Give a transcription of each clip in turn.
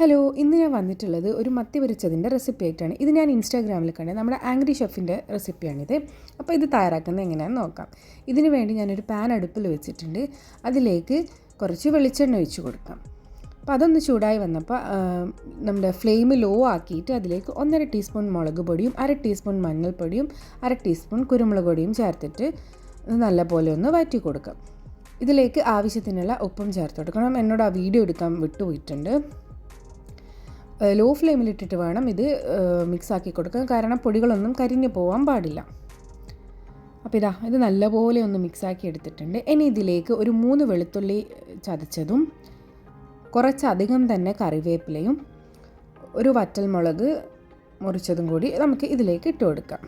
Hello ഇന്ന് ഞാൻ വന്നിട്ടുള്ളത് ഒരു മത്തി പൊരിച്ചതിന്റെ റെസിപ്പി ആയിട്ടാണ്. ഇത് ഞാൻ ഇൻസ്റ്റാഗ്രാമിൽ കണ്ടത് നമ്മുടെ ആംഗ്രി ഷെഫിന്റെ റെസിപ്പിയാണിത് അപ്പോൾ ഇത് തയ്യാറാക്കുന്നത് എങ്ങനെയാണെന്ന് നോക്കാം. ഇതിന് വേണ്ടി ഞാനൊരു പാൻ അടുപ്പിൽ വെച്ചിട്ടുണ്ട്. അതിലേക്ക് കുറച്ച് വെളിച്ചെണ്ണ ഒഴിച്ച് കൊടുക്കാം. അപ്പോൾ അതൊന്ന് ചൂടായി വന്നപ്പോൾ നമ്മുടെ ഫ്ലെയിം ലോ ആക്കിയിട്ട് അതിലേക്ക് ഒന്നര ടീസ്പൂൺ മുളക് പൊടിയും അര ടീസ്പൂൺ മഞ്ഞൾപ്പൊടിയും അര ടീസ്പൂൺ കുരുമുളക് പൊടിയും ചേർത്തിട്ട് നല്ല നല്ലപോലെ ഒന്ന് വഴറ്റി കൊടുക്കാം. ഇതിലേക്ക് ആവശ്യത്തിനുള്ള ഉപ്പും ചേർത്ത് കൊടുക്കണം. എന്നോട് ആ വീഡിയോ എടുക്കാൻ വിട്ടുപോയിട്ടുണ്ട്. ലോ ഫ്ലെയിമിലിട്ടിട്ട് വേണം ഇത് മിക്സാക്കി കൊടുക്കാൻ. കാരണം പൊടികളൊന്നും കരിഞ്ഞു പോകാൻ പാടില്ല. അപ്പോൾ ഇതാ ഇത് നല്ലപോലെ ഒന്ന് മിക്സാക്കി എടുത്തിട്ടുണ്ട്. ഇനി ഇതിലേക്ക് ഒരു മൂന്ന് വെളുത്തുള്ളി ചതച്ചതും കുറച്ചധികം തന്നെ കറിവേപ്പിലയും ഒരു വറ്റൽമുളക് മുറിച്ചതും കൂടി നമുക്ക് ഇതിലേക്ക് ഇട്ട് കൊടുക്കാം.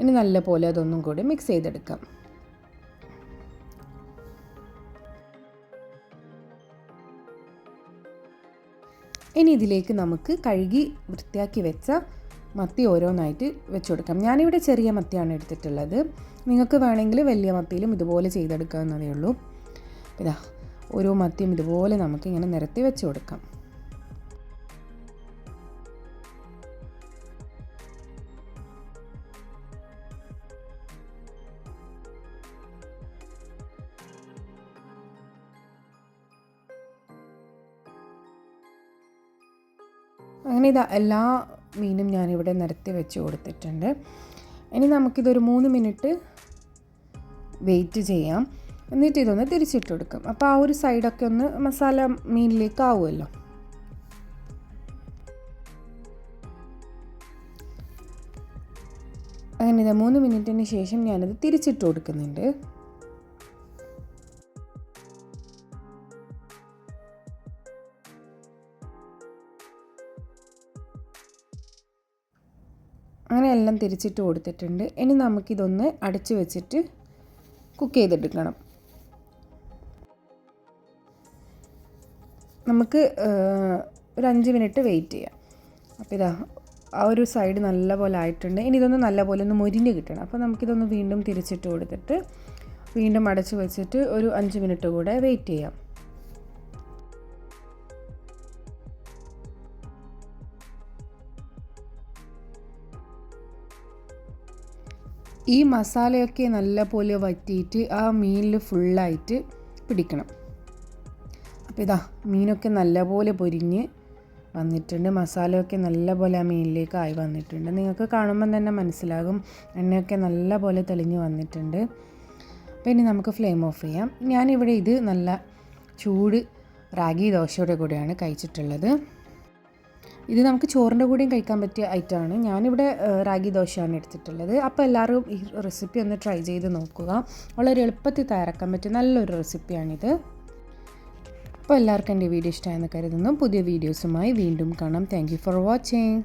ഇനി നല്ലപോലെ അതൊന്നും കൂടി മിക്സ് ചെയ്തെടുക്കാം. ഇനി ഇതിലേക്ക് നമുക്ക് കഴുകി വൃത്തിയാക്കി വെച്ച മത്തി ഓരോന്നായിട്ട് വെച്ച് കൊടുക്കാം. ഞാനിവിടെ ചെറിയ മത്തിയാണ് എടുത്തിട്ടുള്ളത്. നിങ്ങൾക്ക് വേണമെങ്കിൽ വലിയ മത്തിയിലും ഇതുപോലെ ചെയ്തെടുക്കാവുന്നതേ ഉള്ളൂ. ഇതാ ഓരോ മത്തിയും ഇതുപോലെ നമുക്ക് ഇങ്ങനെ നിരത്തി വെച്ച് കൊടുക്കാം. അങ്ങനെ ഇത് എല്ലാ മീനും ഞാനിവിടെ നിരത്തി വെച്ച് കൊടുത്തിട്ടുണ്ട്. ഇനി നമുക്കിതൊരു മൂന്ന് മിനിറ്റ് വെയിറ്റ് ചെയ്യാം. എന്നിട്ട് ഇതൊന്ന് തിരിച്ചിട്ട് കൊടുക്കും. അപ്പോൾ ആ ഒരു സൈഡൊക്കെ ഒന്ന് മസാല മീനിലേക്ക് ആവുമല്ലോ. അങ്ങനെ ഇതാ മൂന്ന് മിനിറ്റിന് ശേഷം ഞാനത് തിരിച്ചിട്ട് കൊടുക്കുന്നുണ്ട്. അങ്ങനെ എല്ലാം തിരിച്ചിട്ട് കൊടുത്തിട്ടുണ്ട്. ഇനി നമുക്കിതൊന്ന് അടച്ച് വെച്ചിട്ട് കുക്ക് ചെയ്തെടുക്കണം. നമുക്ക് ഒരു അഞ്ച് മിനിറ്റ് വെയിറ്റ് ചെയ്യാം. അപ്പോൾ ഇതാ ആ ഒരു സൈഡ് നല്ലപോലെ ആയിട്ടുണ്ട്. ഇനി ഇതൊന്ന് നല്ലപോലെ ഒന്ന് മുരിഞ്ഞ് കിട്ടണം. അപ്പോൾ നമുക്കിതൊന്ന് വീണ്ടും തിരിച്ചിട്ട് കൊടുത്തിട്ട് വീണ്ടും അടച്ച് വെച്ചിട്ട് ഒരു അഞ്ച് മിനിറ്റ് കൂടെ വെയിറ്റ് ചെയ്യാം. ഈ മസാലയൊക്കെ നല്ലപോലെ വറ്റിയിട്ട് ആ മീനിൽ ഫുള്ളായിട്ട് പിടിക്കണം. അപ്പോൾ ഇതാ മീനൊക്കെ നല്ലപോലെ പൊരിഞ്ഞ് വന്നിട്ടുണ്ട്. മസാലയൊക്കെ നല്ലപോലെ ആ മീനിലേക്ക് ആയി വന്നിട്ടുണ്ട്. നിങ്ങൾക്ക് കാണുമ്പം തന്നെ മനസ്സിലാകും. എണ്ണയൊക്കെ നല്ലപോലെ തെളിഞ്ഞ് വന്നിട്ടുണ്ട്. അപ്പോൾ ഇനി നമുക്ക് ഫ്ലെയിം ഓഫ് ചെയ്യാം. ഞാനിവിടെ ഇത് നല്ല ചൂട് റാഗി ദോശയുടെ കൂടെയാണ് കഴിച്ചിട്ടുള്ളത്. ഇത് നമുക്ക് ചോറിന്റെ കൂടെയും കഴിക്കാൻ പറ്റിയ ഐറ്റം ആണ് ഞാനിവിടെ റാഗി ദോശയാണ് എടുത്തിട്ടുള്ളത്. അപ്പോൾ എല്ലാവരും ഈ റെസിപ്പി ഒന്ന് ട്രൈ ചെയ്ത് നോക്കുക. വളരെ എളുപ്പത്തിൽ തയ്യാറാക്കാൻ പറ്റിയ നല്ലൊരു റെസിപ്പിയാണിത്. അപ്പോൾ എല്ലാവർക്കും എന്റെ വീഡിയോ ഇഷ്ടമായെന്ന് കരുതുന്നു. പുതിയ വീഡിയോസുമായി വീണ്ടും കാണാം. Thank for watching